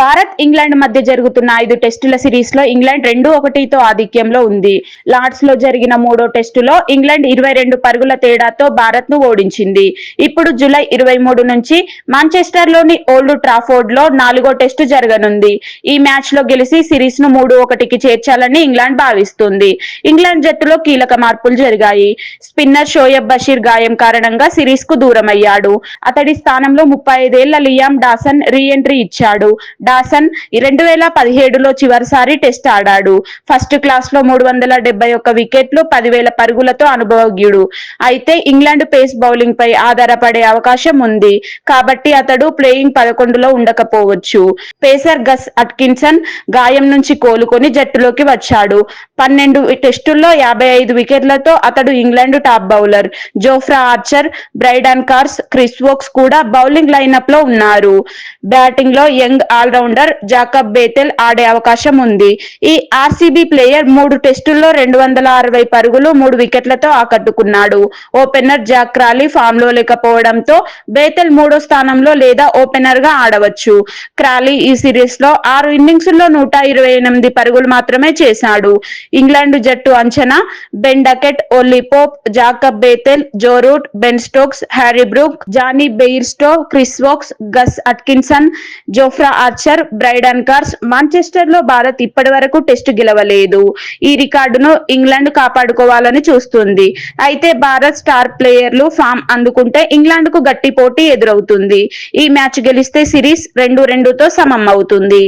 Bharat England మధ్య జరుగుతున్న ఐదు టెస్టుల సిరీస్లో ఇంగ్లాండ్ రెండు ఒకటితో ఆధిక్యంలో ఉంది. లార్డ్స్లో జరిగిన మూడో టెస్టులో ఇంగ్లాండ్ ఇరవై రెండు పరుగుల తేడాతో భారత్ను ఓడించింది. ఇప్పుడు జూలై ఇరవై మూడు నుంచి మాంచెస్టర్లోని ఓల్డ్ ట్రాఫోర్డ్లో నాలుగో టెస్టు జరగనుంది. ఈ మ్యాచ్లో గెలిచి సిరీస్ను మూడు ఒకటికి చేర్చాలని ఇంగ్లాండ్ భావిస్తుంది. ఇంగ్లాండ్ జట్టులో కీలక మార్పులు జరిగాయి. స్పిన్నర్ షోయబ్ బషీర్ గాయం కారణంగా సిరీస్కు దూరమయ్యాడు. అతడి స్థానంలో ముప్పై ఐదేళ్ళ లియామ్ డాసన్ రీ ఎంట్రీ ఇచ్చాడు. డాసన్ రెండు వేల పదిహేడులో చివరిసారి టెస్ట్ ఆడాడు. ఫస్ట్ క్లాస్లో మూడు వందల డెబ్బై ఒక్క వికెట్లు పదివేల పరుగులతో అనుభవజ్ఞుడు. అయితే ఇంగ్లాండ్ పేస్ బౌలింగ్ పై ఆధారపడే అవకాశం ఉంది. కాబట్టి అతడు ప్లేయింగ్ పదకొండులో ఉండకపోవచ్చు. పేసర్ గస్ అట్కిన్సన్ గాయం నుంచి కోలుకొని జట్టులోకి వచ్చాడు. పన్నెండు టెస్టుల్లో యాభై ఐదు వికెట్లతో అతడు England top bowler. Jofra Archer Brydon Carse Chris Woakes కూడా బౌలింగ్ లైనప్లో ఉన్నారు. బ్యాటింగ్లో యంగ్ ఆల్రౌండర్ జాకబ్ బేతెల్ ఆడే అవకాశం ఉంది. ఈ ఆర్సీబీ ప్లేయర్ మూడు టెస్టుల్లో రెండు వందల అరవై పరుగులు మూడు వికెట్లతో ఆకట్టుకున్నాడు. ఓపెనర్ జాక్ క్రాలీ ఫామ్లో లేకపోవడంతో బేతెల్ మూడో స్థానంలో లేదా ఓపెనర్గా ఆడవచ్చు. క్రాలీ ఈ సిరీస్లో ఆరు ఇన్నింగ్స్లో నూట ఇరవై ఎనిమిది పరుగులు మాత్రమే చేశాడు. ఇంగ్లాండ్ జట్టు అంచనా Ben Duckett Ollie Pope Jacob Bethell Joe Root Ben Stokes Harry Brook Jonny Bairstow Chris Woakes Gus Atkinson Jofra Archer Brydon Carse మాంచెస్టర్లో Bharat ఇప్పటి వరకు టెస్ట్ గెలవలేదు. ఈ రికార్డును ఇంగ్లాండ్ కాపాడుకోవాలని చూస్తుంది. అయితే భారత్ స్టార్ ప్లేయర్లు ఫామ్ అందుకుంటే ఇంగ్లాండ్కు గట్టి పోటీ ఎదురవుతుంది. ఈ మ్యాచ్ గెలిస్తే సిరీస్ రెండు రెండుతో సమం అవుతుంది.